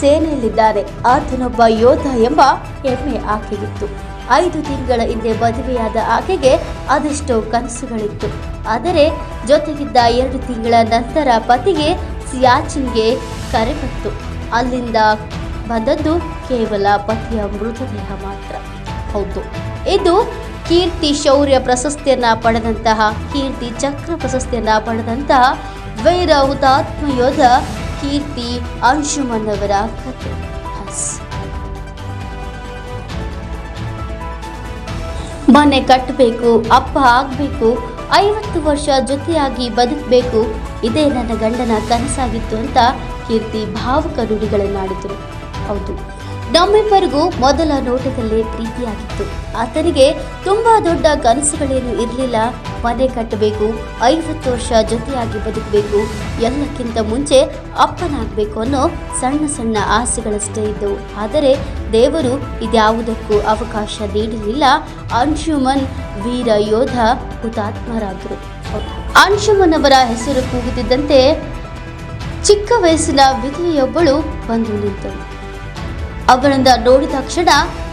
ಸೇನೆಯಲ್ಲಿದ್ದಾನೆ ಆತನೊಬ್ಬ ಯೋಧ ಎಂಬ ಹೆಮ್ಮೆ ಆಕೆಗಿತ್ತು. ಐದು ತಿಂಗಳ ಹಿಂದೆ ಮದುವೆಯಾದ ಆಕೆಗೆ ಅದೆಷ್ಟೋ ಕನಸುಗಳಿತ್ತು. ಆದರೆ ಜೊತೆಗಿದ್ದ ಎರಡು ತಿಂಗಳ ನಂತರ ಪತಿಗೆ ಸಿಯಾಚಿನ್ಗೆ ಕರೆ ಬಂತು. ಅಲ್ಲಿಂದ ಬಂದದ್ದು ಕೇವಲ ಪತಿಯ ಮೃತದೇಹ ಮಾತ್ರ. ಹೌದು. ಇದು ಕೀರ್ತಿ ಶೌರ್ಯ ಪ್ರಶಸ್ತಿಯನ್ನ ಪಡೆದಂತಹ ಕೀರ್ತಿ ಚಕ್ರ ಪ್ರಶಸ್ತಿಯನ್ನ ಪಡೆದಂತಹ ವೀರ ಹುತಾತ್ಮ ಯೋಧ ಕೀರ್ತಿ ಅಂಶುಮನ್ ಅವರ ಕಥೆ ಮನೆ ಕಟ್ಟಬೇಕು, ಅಪ್ಪ ಆಗಬೇಕು, ಐವತ್ತು ವರ್ಷ ಜೊತೆಯಾಗಿ ಬದುಕಬೇಕು, ಇದೇ ನನ್ನ ಗಂಡನ ಕನಸಾಗಿತ್ತು ಅಂತ ಕೀರ್ತಿ ಭಾವುಕ ನುಡಿಗಳನ್ನಾಡಿದರು ಹೌದು. ನಮ್ಮಿಬ್ಬರಿಗೂ ಮೊದಲ ನೋಟದಲ್ಲೇ ಪ್ರೀತಿಯಾಗಿತ್ತು. ಆತನಿಗೆ ತುಂಬಾ ದೊಡ್ಡ ಕನಸುಗಳೇನು ಇರಲಿಲ್ಲ. ಮನೆ ಕಟ್ಟಬೇಕು, ಐವತ್ತು ವರ್ಷ ಜೊತೆಯಾಗಿ ಬದುಕಬೇಕು, ಎಲ್ಲಕ್ಕಿಂತ ಮುಂಚೆ ಅಪ್ಪನಾಗಬೇಕು ಅನ್ನೋ ಸಣ್ಣ ಸಣ್ಣ ಆಸೆಗಳಷ್ಟೇ ಇದ್ದವು. ಆದರೆ ದೇವರು ಇದ್ಯಾವುದಕ್ಕೂ ಅವಕಾಶ ನೀಡಲಿಲ್ಲ. ಅಂಶುಮನ್ ವೀರ ಯೋಧ ಹುತಾತ್ಮರಾದರು. ಅಂಶುಮನ್ ಅವರ ಹೆಸರು ಕೂಗುತ್ತಿದ್ದಂತೆ ಚಿಕ್ಕ ವಯಸ್ಸಿನ ವಿಧಿಯೊಬ್ಬಳು ಬಂದು ನಿಂತಳು. ಅವಳನ್ನ ನೋಡಿದ ಕ್ಷಣ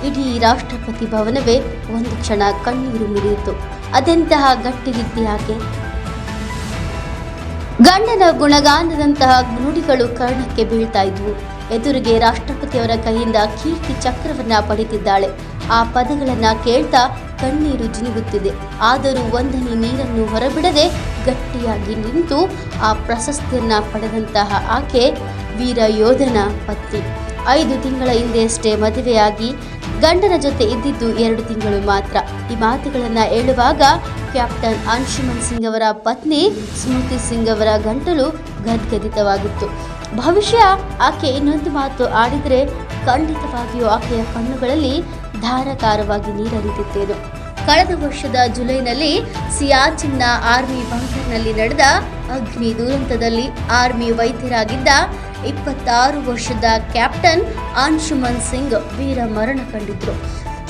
ಇಡೀ ರಾಷ್ಟ್ರಪತಿ ಭವನವೇ ಒಂದು ಕ್ಷಣ ಕಣ್ಣೀರು ಮುರಿಯಿತು. ಅದೆಂತಹ ಗಟ್ಟಿಗಿದ್ದೆ ಆಕೆ ಗಂಡನ ಗುಣಗಾನದಂತಹ ನುಡಿಗಳು ಕರ್ಣಕ್ಕೆ ಬೀಳ್ತಾ ಇದ್ವು. ಎದುರಿಗೆ ರಾಷ್ಟ್ರಪತಿಯವರ ಕೈಯಿಂದ ಕೀರ್ತಿ ಚಕ್ರವನ್ನ ಪಡೆದಿದ್ದಾಳೆ. ಆ ಪದಗಳನ್ನ ಕೇಳ್ತಾ ಕಣ್ಣೀರು ಜಿನುಗುತ್ತಿದೆ. ಆದರೂ ಒಂದನಿ ನೀರನ್ನು ಹೊರಬಿಡದೆ ಗಟ್ಟಿಯಾಗಿ ನಿಂತು ಆ ಪ್ರಶಸ್ತಿಯನ್ನ ಪಡೆದಂತಹ ಆಕೆ ವೀರ ಯೋಧನ ಪತ್ನಿ. ಐದು ತಿಂಗಳ ಹಿಂದೆಯಷ್ಟೇ ಮದುವೆಯಾಗಿ ಗಂಡನ ಜೊತೆ ಇದ್ದಿದ್ದು ಎರಡು ತಿಂಗಳು ಮಾತ್ರ. ಈ ಮಾತುಗಳನ್ನ ಹೇಳುವಾಗ ಕ್ಯಾಪ್ಟನ್ ಅಂಶುಮನ್ ಸಿಂಗ್ ಅವರ ಪತ್ನಿ ಸ್ಮೃತಿ ಸಿಂಗ್ ಅವರ ಗಂಟಲು ಗದ್ಗದಿತವಾಗಿತ್ತು. ಭವಿಷ್ಯ ಆಕೆ ಇನ್ನೊಂದು ಮಾತು ಆಡಿದರೆ ಖಂಡಿತವಾಗಿಯೂ ಆಕೆಯ ಕಣ್ಣುಗಳಲ್ಲಿ ಧಾರಾಕಾರವಾಗಿ ನೀರರಿದಿತ್ತೇನು ಕಳೆದ ವರ್ಷದ ಜುಲೈನಲ್ಲಿ ಸಿಯಾಚಿನ್ನ ಆರ್ಮಿ ಬಂಕರ್ನಲ್ಲಿ ನಡೆದ ಅಗ್ನಿ ದುರಂತದಲ್ಲಿ ಆರ್ಮಿ ವೈದ್ಯರಾಗಿದ್ದ ಇಪ್ಪತ್ತಾರು ವರ್ಷದ ಕ್ಯಾಪ್ಟನ್ ಅಂಶುಮನ್ ಸಿಂಗ್ ವೀರ ಮರಣ ಕಂಡಿದ್ರು.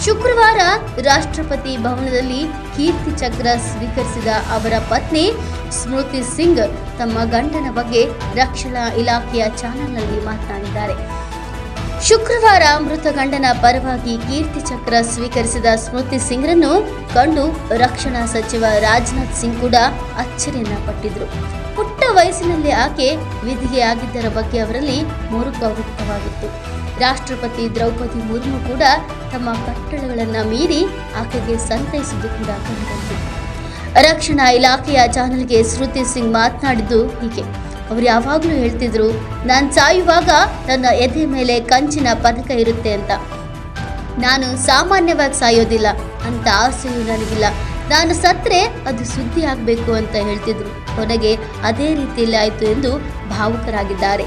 ಶುಕ್ರವಾರ ರಾಷ್ಟ್ರಪತಿ ಭವನದಲ್ಲಿ ಕೀರ್ತಿ ಚಕ್ರ ಸ್ವೀಕರಿಸಿದ ಅವರ ಪತ್ನಿ ಸ್ಮೃತಿ ಸಿಂಗ್ ತಮ್ಮ ಗಂಡನ ಬಗ್ಗೆ ರಕ್ಷಣಾ ಇಲಾಖೆಯ ಚಾನೆಲ್ನಲ್ಲಿ ಮಾತನಾಡಿದ್ದಾರೆ. ಶುಕ್ರವಾರ ಮೃತ ಗಂಡನ ಪರವಾಗಿ ಕೀರ್ತಿ ಚಕ್ರ ಸ್ವೀಕರಿಸಿದ ಸ್ಮೃತಿ ಸಿಂಗ್ರನ್ನು ಕಂಡು ರಕ್ಷಣಾ ಸಚಿವ ರಾಜನಾಥ್ ಸಿಂಗ್ ಕೂಡ ಅಚ್ಚರಿಯನ್ನ ಪಟ್ಟಿದ್ರು. ಪುಟ್ಟ ವಯಸ್ಸಿನಲ್ಲಿ ಆಕೆ ವಿಧಿಗೆಯಾಗಿದ್ದರ ಬಗ್ಗೆ ಅವರಲ್ಲಿ ಮೂರು ವ್ಯಕ್ತವಾಗಿತ್ತು ರಾಷ್ಟ್ರಪತಿ ದ್ರೌಪದಿ ಮುರ್ಮು ಕೂಡ ತಮ್ಮ ಕಟ್ಟಡಗಳನ್ನು ಮೀರಿ ಆಕೆಗೆ ಸಂತೈಸಿದ್ದು ಕೂಡ ಕಂಡುಬಂತು ರಕ್ಷಣಾ ಇಲಾಖೆಯ ಚಾನಲ್ಗೆ ಶ್ರುತಿ ಸಿಂಗ್ ಮಾತನಾಡಿದ್ದು ಹೀಗೆ. ಅವರು ಯಾವಾಗಲೂ ಹೇಳ್ತಿದ್ರು, ನಾನು ಸಾಯುವಾಗ ನನ್ನ ಎದೆ ಮೇಲೆ ಕಂಚಿನ ಪದಕ ಇರುತ್ತೆ ಅಂತ. ನಾನು ಸಾಮಾನ್ಯವಾಗಿ ಸಾಯೋದಿಲ್ಲ ಅಂತ ಆಸೆಯೂ ನನಗಿಲ್ಲ. ನಾನು ಸತ್ತರೆ ಅದು ಸುದ್ದಿ ಆಗಬೇಕು ಅಂತ ಹೇಳ್ತಿದ್ರು. ಕೊನೆಗೆ ಅದೇ ರೀತಿಯಲ್ಲಿ ಆಯಿತು ಎಂದು ಭಾವುಕರಾಗಿದ್ದಾರೆ.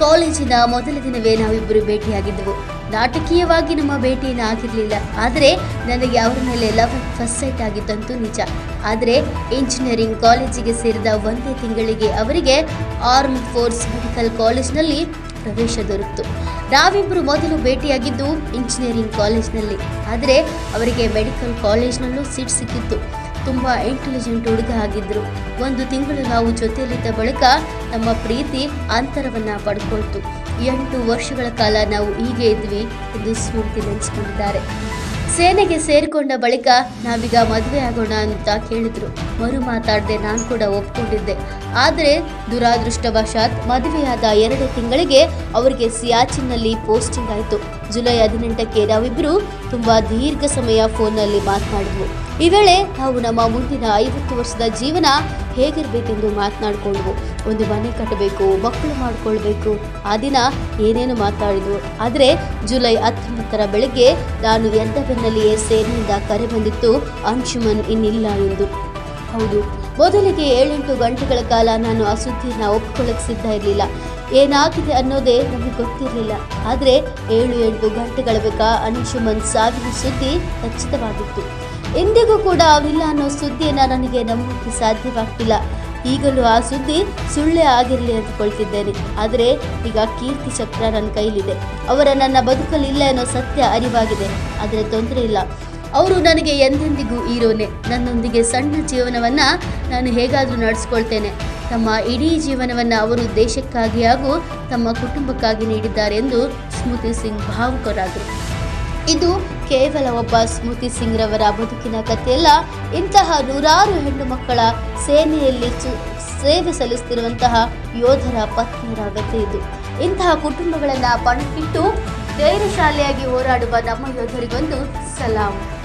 ಕಾಲೇಜಿನ ಮೊದಲ ದಿನವೇ ನಾವಿಬ್ಬರು ಭೇಟಿಯಾಗಿದ್ದೆವು. ನಾಟಕೀಯವಾಗಿ ನಮ್ಮ ಭೇಟಿಯನ್ನು ಆಗಿರಲಿಲ್ಲ. ಆದರೆ ನನಗೆ ಅವರ ಮೇಲೆ ಲವ್ ಫಸ್ಟ್ ಸೈಟ್ ಆಗಿದ್ದಂತೂ ನಿಜ. ಆದರೆ ಇಂಜಿನಿಯರಿಂಗ್ ಕಾಲೇಜಿಗೆ ಸೇರಿದ ಒಂದೇ ತಿಂಗಳಿಗೆ ಅವರಿಗೆ ಆರ್ಮ್ ಫೋರ್ಸ್ ಮೆಡಿಕಲ್ ಕಾಲೇಜ್ನಲ್ಲಿ ಪ್ರವೇಶ ದೊರೆತು ನಾವಿಬ್ಬರು ಮೊದಲು ಭೇಟಿಯಾಗಿದ್ದು ಇಂಜಿನಿಯರಿಂಗ್ ಕಾಲೇಜ್ನಲ್ಲಿ. ಆದರೆ ಅವರಿಗೆ ಮೆಡಿಕಲ್ ಕಾಲೇಜ್ನಲ್ಲೂ ಸೀಟ್ ಸಿಕ್ಕಿತ್ತು. ತುಂಬ ಇಂಟೆಲಿಜೆಂಟ್ ಹುಡುಗ ಆಗಿದ್ರು. ಒಂದು ತಿಂಗಳು ನಾವು ಜೊತೆಯಲ್ಲಿದ್ದ ಬಳಿಕ ನಮ್ಮ ಪ್ರೀತಿ ಅಂತರವನ್ನ ಪಡ್ಕೊಳ್ತು. ಎಂಟು ವರ್ಷಗಳ ಕಾಲ ನಾವು ಹೀಗೆ ಇದ್ವಿ ಎಂದು ಸ್ಮೃತಿ ನೆನೆಸ್ಕೊಂಡಿದ್ದಾರೆ. ಸೇನೆಗೆ ಸೇರಿಕೊಂಡ ಬಳಿಕ ನಾವೀಗ ಮದುವೆ ಆಗೋಣ ಅಂತ ಕೇಳಿದ್ರು. ಮರು ಮಾತಾಡದೆ ನಾನು ಕೂಡ ಒಪ್ಕೊಂಡಿದ್ದೆ. ಆದರೆ ದುರಾದೃಷ್ಟವಶಾತ್ ಮದುವೆಯಾದ ಎರಡು ತಿಂಗಳಿಗೆ ಅವರಿಗೆ ಸಿಯಾಚಿನ್ನಲ್ಲಿ ಪೋಸ್ಟಿಂಗ್ ಆಯಿತು. ಜುಲೈ ಹದಿನೆಂಟಕ್ಕೆ ನಾವಿಬ್ಬರು ತುಂಬ ದೀರ್ಘ ಸಮಯ ಫೋನ್ನಲ್ಲಿ ಮಾತನಾಡಿದ್ವು ಈ ವೇಳೆ ನಾವು ನಮ್ಮ ಮುಂದಿನ ಐವತ್ತು ವರ್ಷದ ಜೀವನ ಹೇಗಿರಬೇಕೆಂದು ಮಾತನಾಡಿಕೊಂಡ್ವು. ಒಂದು ಮನೆ ಕಟ್ಟಬೇಕು, ಮಕ್ಕಳು ಮಾಡಿಕೊಳ್ಬೇಕು, ಆ ದಿನ ಏನೇನು ಮಾತಾಡಿದ್ವು. ಆದರೆ ಜುಲೈ ಹತ್ತೊಂಬತ್ತರ ಬೆಳಗ್ಗೆ ನಾನು ಎದ್ದ ಬೆನ್ನಲ್ಲಿಯೇ ಸೇನೆಯಿಂದ ಕರೆ ಬಂದಿತ್ತು, ಅಂಶುಮನ್ ಇನ್ನಿಲ್ಲ ಎಂದು. ಹೌದು ಮೊದಲಿಗೆ ಏಳೆಂಟು ಗಂಟೆಗಳ ಕಾಲ ನಾನು ಆ ಸುದ್ದಿನ ಒಪ್ಪಿಕೊಳ್ಳಕ್ಕೆ ಸಿದ್ಧ ಇರಲಿಲ್ಲ. ಏನಾಗಿದೆ ಅನ್ನೋದೇ ನಮಗೆ ಗೊತ್ತಿರಲಿಲ್ಲ. ಆದರೆ ಏಳು ಎಂಟು ಗಂಟೆಗಳ ಬೇಕಾ ಅಂಶುಮನ್ ಸಾವಿನ ಸುದ್ದಿ ಖಚಿತವಾಗಿತ್ತು. ಎಂದಿಗೂ ಕೂಡ ಅವರಿಲ್ಲ ಅನ್ನೋ ಸುದ್ದಿಯನ್ನು ನನಗೆ ನಂಬೋಕ್ಕೆ ಸಾಧ್ಯವಾಗ್ತಿಲ್ಲ. ಈಗಲೂ ಆ ಸುದ್ದಿ ಸುಳ್ಳೇ ಆಗಿರಲಿ ಅಂದ್ಕೊಳ್ತಿದ್ದೇನೆ. ಆದರೆ ಈಗ ಕೀರ್ತಿ ಚಕ್ರ ನನ್ನ ಕೈಲಿದೆ. ಅವರ ನನ್ನ ಬದುಕಲಿಲ್ಲ ಅನ್ನೋ ಸತ್ಯ ಅರಿವಾಗಿದೆ. ಆದರೆ ತೊಂದರೆ ಇಲ್ಲ. ಅವರು ನನಗೆ ಎಂದೆಂದಿಗೂ ಈರೋನೆ. ನನ್ನೊಂದಿಗೆ ಸಣ್ಣ ಜೀವನವನ್ನ ನಾನು ಹೇಗಾದರೂ ನಡೆಸ್ಕೊಳ್ತೇನೆ. ತಮ್ಮ ಇಡೀ ಜೀವನವನ್ನ ಅವರು ದೇಶಕ್ಕಾಗಿ ಹಾಗೂ ತಮ್ಮ ಕುಟುಂಬಕ್ಕಾಗಿ ನೀಡಿದ್ದಾರೆ ಎಂದು ಸ್ಮೃತಿ ಸಿಂಗ್ ಭಾವುಕರಾದರು. ಇದು ಕೇವಲ ಒಬ್ಬ ಸ್ಮೃತಿ ಸಿಂಗ್ ರವರ ಬದುಕಿನ ಕಥೆಯಲ್ಲ. ಇಂತಹ ನೂರಾರು ಹೆಣ್ಣು ಮಕ್ಕಳ ಸೇನೆಯಲ್ಲಿ ಸೇವೆ ಸಲ್ಲಿಸುತ್ತಿರುವಂತಹ ಯೋಧರ ಪತ್ನಿಯರ ಕಥೆ ಇದು. ಇಂತಹ ಕುಟುಂಬಗಳನ್ನು ಪಣಕ್ಕಿಟ್ಟು ಧೈರ್ಯಶಾಲಿಯಾಗಿ ಹೋರಾಡುವ ನಮ್ಮ ಯೋಧರಿಗೊಂದು ಸಲಾಂ.